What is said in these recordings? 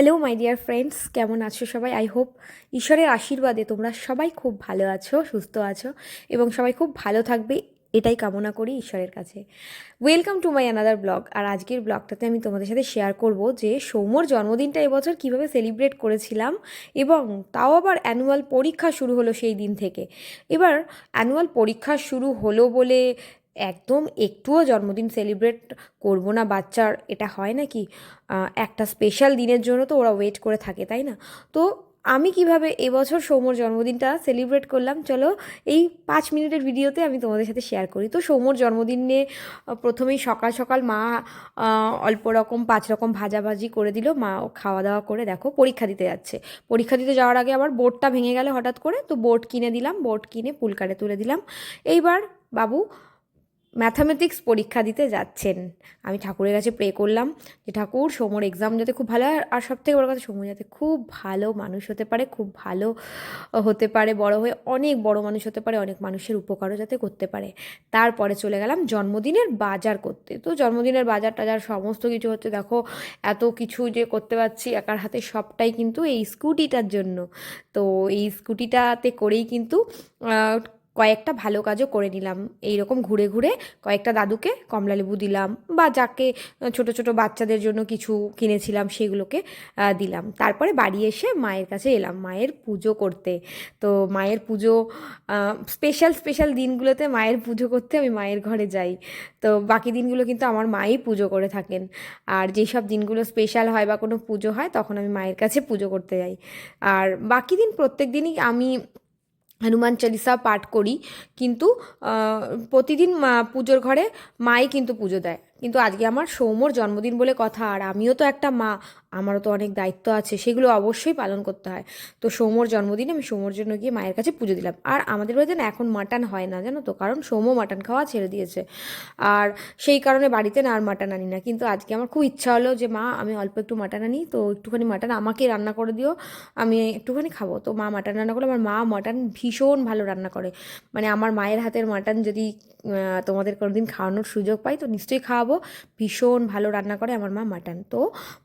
Hello my dear friends কেমন আছো সবাই? আই হোপ ঈশ্বরের আশীর্বাদে তোমরা সবাই খুব ভালো আছো, সুস্থ আছো এবং সবাই খুব ভালো থাকবে। এটাই কামনা করি ঈশ্বরের কাছে। Welcome to my another blog আর আজকের ব্লগটাতে আমি তোমাদের সাথে শেয়ার করব যে সৌম্যর জন্মদিনটা এবছর কীভাবে সেলিব্রেট করেছিলাম এবং তাও আবার অ্যানুয়াল পরীক্ষা শুরু হলো সেই দিন থেকে। এবার অ্যানুয়াল পরীক্ষা শুরু হলো বলে একদম একটুও জন্মদিন সেলিব্রেট করব না বাচ্চার, এটা হয় নাকি একটা স্পেশাল দিনের জন্য তো ওরা ওয়েট করে থাকে, তাই না? তো আমি কীভাবে এবছর সৌম্যর জন্মদিনটা সেলিব্রেট করলাম, চলো এই পাঁচ মিনিটের ভিডিওতে আমি তোমাদের সাথে শেয়ার করি। তো সৌম্যর জন্মদিনে প্রথমেই সকাল সকাল মা অল্প রকম পাঁচ রকম ভাজাভাজি করে দিল, মা খাওয়া দাওয়া করে দেখো পরীক্ষা দিতে যাচ্ছে। পরীক্ষা দিতে যাওয়ার আগে আবার বোর্ডটা ভেঙে গেল হঠাৎ করে, তো বোর্ড কিনে দিলাম বোর্ড কিনে পুলকারে তুলে দিলাম। এইবার বাবু ম্যাথামেটিক্স পরীক্ষা দিতে যাচ্ছেন। আমি ঠাকুরের কাছে প্রে করলাম যে, ঠাকুর, সোমর এক্সাম যাতে খুব ভালো হয়, আর সব থেকে বড় কথা সোমর যাতে খুব ভালো মানুষ হতে পারে, খুব ভালো হতে পারে, বড় হয়ে অনেক বড় মানুষ হতে পারে, অনেক মানুষের উপকারও যাতে করতে পারে। তারপরে চলে গেলাম জন্মদিনের বাজার করতে। তো জন্মদিনের বাজার টাজার সমস্ত কিছু হচ্ছে, দেখো, এত কিছু যে করতে পারছি, একার হাতে সবটাই কিন্তু এই স্কুটিটার জন্য। তো এই স্কুটিটাতে করেই কিন্তু কয়েকটা ভালো কাজও করে নিলাম। এই রকম ঘুরে ঘুরে কয়েকটা দাদুকে কমলালেবু দিলাম বা যাকে ছোট ছোট বাচ্চাদের জন্য কিছু কিনেছিলাম সেগুলোকে দিলাম। তারপরে বাড়ি এসে মায়ের কাছে এলাম, মায়ের পুজো করতে। তো মায়ের পুজো স্পেশাল স্পেশাল দিনগুলোতে মায়ের পুজো করতে আমি মায়ের ঘরে যাই। তো বাকি দিনগুলো কিন্তু আমার মাই পুজো করে থাকেন। আর যেসব দিনগুলো স্পেশাল হয় বা কোনো পুজো হয়, তখন আমি মায়ের কাছে পুজো করতে যাই। আর বাকি দিন প্রত্যেক দিনই আমি হনুমান চালিসা পাঠ করি। কিন্তু প্রতিদিন মা- পুজোর ঘরে মাই কিন্তু পুজো দেয়। কিন্তু আজকে আমার সৌম্যর জন্মদিন বলে কথা, আর আমিও তো একটা মা, আমারও তো অনেক দায়িত্ব আছে, সেগুলো অবশ্যই পালন করতে হয়। তো সৌম্যর জন্মদিনে আমি সৌম্যর জন্য গিয়ে মায়ের কাছে পুজো দিলাম। আর আমাদের বাড়িতে না এখন মাটন হয় না, জানো তো, কারণ সৌম্য মাটন খাওয়া ছেড়ে দিয়েছে। আর সেই কারণে বাড়িতে না আর মাটন আনি না। কিন্তু আজকে আমার খুব ইচ্ছা হলো যে, মা, আমি অল্প একটু মাটন আনি, তো একটুখানি মাটন আমাকে রান্না করে দিও, আমি একটুখানি খাব। তো মা মাটন রান্না করল আমার মা মাটন ভীষণ ভালো রান্না করে। মানে আমার মায়ের হাতের মাটন যদি তোমাদের কোনোদিন খাওয়ানোর সুযোগ পাই, তো নিশ্চয়ই খাওয়াবো। ভীষণ ভালো রান্না করে আমার মা মাটন। তো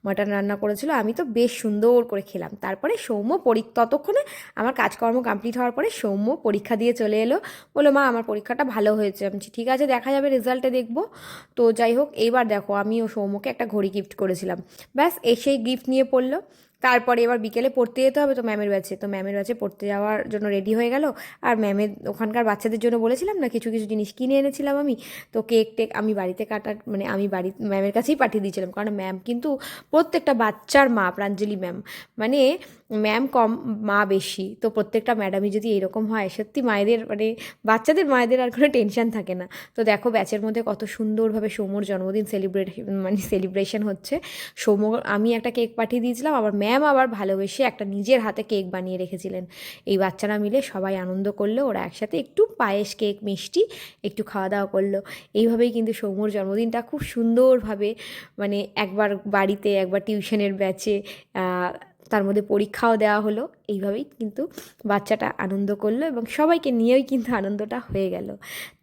মাটন রান্না করেছিল, আমি তো বেশ সুন্দর করে খেলাম। তারপরে সৌম্য পরী ততক্ষণে আমার কাজকর্ম কমপ্লিট হওয়ার পরে সৌম্য পরীক্ষা দিয়ে চলে এলো। বলো মা, আমার পরীক্ষাটা ভালো হয়েছে। আমি ঠিক আছে, দেখা যাবে রেজাল্টে দেখব। তো যাই হোক এইবার দেখো আমি ও সৌম্যকে একটা ঘড়ি গিফট করেছিলাম। ব্যাস, এসেই গিফট নিয়ে পড়ল। তারপরে এবার বিকেলে পড়তে যেতে হবে, তো ম্যামের ব্যাচে তো ম্যামের ব্যাচে পড়তে যাওয়ার জন্য রেডি হয়ে গেল। আর ম্যামের ওখানকার বাচ্চাদের জন্য বলেছিলাম না, কিছু কিছু জিনিস কিনে এনেছিলাম আমি, তো কেক টেক আমি বাড়িতে কাটার মানে আমি বাড়ি ম্যামের কাছেই পাঠিয়ে দিয়েছিলাম। কারণ ম্যাম কিন্তু প্রত্যেকটা বাচ্চার মা প্রাঞ্জলি ম্যাম মানে ম্যাম কম, মা বেশি। তো প্রত্যেকটা ম্যাডামই যদি এরকম হয়, সত্যি মায়েদের মানে বাচ্চাদের মায়েদের আর কোনো টেনশন থাকে না। তো দেখো ব্যাচের মধ্যে কত সুন্দরভাবে সৌম্যর জন্মদিন সেলিব্রেট মানে সেলিব্রেশন হচ্ছে। সৌম্য আমি একটা কেক পাঠিয়ে দিয়েছিলাম, আবার ম্যাম আবার ভালোবেসে একটা নিজের হাতে কেক বানিয়ে রেখেছিলেন। এই বাচ্চারা মিলে সবাই আনন্দ করল, ওরা একসাথে একটু পায়েস কেক মিষ্টি একটু খাওয়া দাওয়া করল। এইভাবেই কিন্তু সৌম্যর জন্মদিনটা খুব সুন্দরভাবে মানে একবার বাড়িতে, একবার টিউশনের ব্যাচে তার মধ্যে পরীক্ষাও দেওয়া হলো। এইভাবেই কিন্তু বাচ্চাটা আনন্দ করল এবং সবাইকে নিয়েই কিন্তু আনন্দটা হয়ে গেল।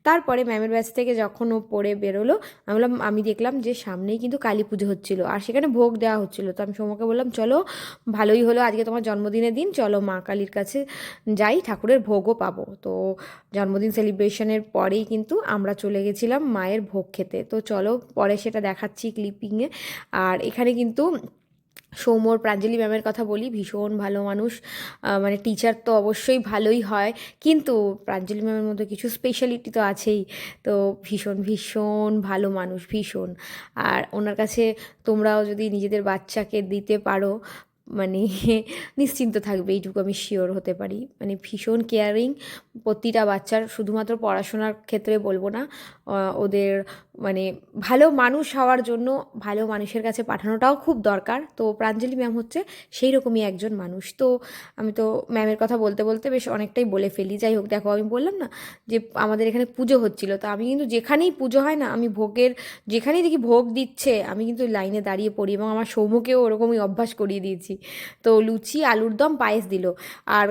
তারপরে ম্যামের ব্যাচ থেকে যখন ও পড়ে বেরোলো, আমি বললাম, আমি দেখলাম যে সামনেই কিন্তু কালী পুজো হচ্ছিল আর সেখানে ভোগ দেওয়া হচ্ছিল। তো আমি সোমাকে বললাম, চলো, ভালোই হলো। আজকে তোমার জন্মদিনের দিন, চলো মা কালীর কাছে যাই, ঠাকুরের ভোগও পাবো। তো জন্মদিন সেলিব্রেশনের পরেই কিন্তু আমরা চলে গেছিলাম মায়ের ভোগ খেতে। তো চলো, পরে সেটা দেখাচ্ছি ক্লিপিংয়ে আর এখানে কিন্তু সৌম্যর প্রাঞ্জলি ম্যামের কথা বলি, ভীষণ ভালো মানুষ। মানে টিচার তো অবশ্যই ভালোই হয়। কিন্তু প্রাঞ্জলি ম্যামের মধ্যে কিছু স্পেশালিটি তো আছেই। তো ভীষণ ভীষণ ভালো মানুষ, ভীষণ। আর ওনার কাছে তোমরাও যদি নিজেদের বাচ্চাকে দিতে পারো মানে নিশ্চিন্ত থাকবে, এইটুকু আমি শিওর হতে পারি। মানে ভীষণ কেয়ারিং প্রতিটা বাচ্চার শুধুমাত্র পড়াশোনার ক্ষেত্রে বলব না ওদের মানে ভালো মানুষ হওয়ার জন্য ভালো মানুষের কাছে পাঠানোটাও খুব দরকার। তো প্রাঞ্জলি ম্যাম হচ্ছে সেই রকমই একজন মানুষ। তো আমি তো ম্যামের কথা বলতে বলতে বেশ অনেকটাই বলে ফেলি। যাই হোক, দেখো আমি বললাম না যে আমাদের এখানে পুজো হচ্ছিল। তো আমি কিন্তু যেখানেই পুজো হয় না, আমি ভোগের যেখানেই দেখি ভোগ দিচ্ছে, আমি কিন্তু লাইনে দাঁড়িয়ে পড়ি এবং আমার সৌম্যকেও ওরকমই অভ্যাস করিয়ে দিয়েছি। তো লুচি, আলুর দম, পায়েস দিল। আর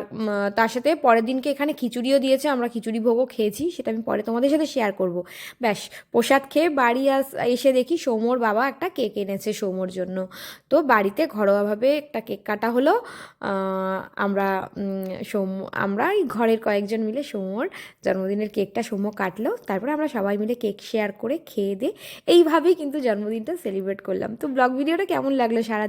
তার সাথে পরের দিনকে এখানে খিচুড়িও দিয়েছে, আমরা খিচুড়ি ভোগও খেয়েছি, সেটা আমি পরে তোমাদের সাথে শেয়ার করব। ব্যাস, প্রসাদ খেয়ে বাড়ি আস, এসে দেখি সৌমর বাবা একটা কেক এনেছে সৌমর জন্য। তো বাড়িতে ঘরোয়াভাবে একটা কেক কাটা হলো। আমরা সোম আমরা এই ঘরের কয়েকজন মিলে সৌমর জন্মদিনের কেকটা সৌম্য কাটলো। তারপরে আমরা সবাই মিলে কেক শেয়ার করে খেয়ে দিয়ে এইভাবেই কিন্তু জন্মদিনটা সেলিব্রেট করলাম। তো ব্লগ ভিডিওটা কেমন লাগল সারা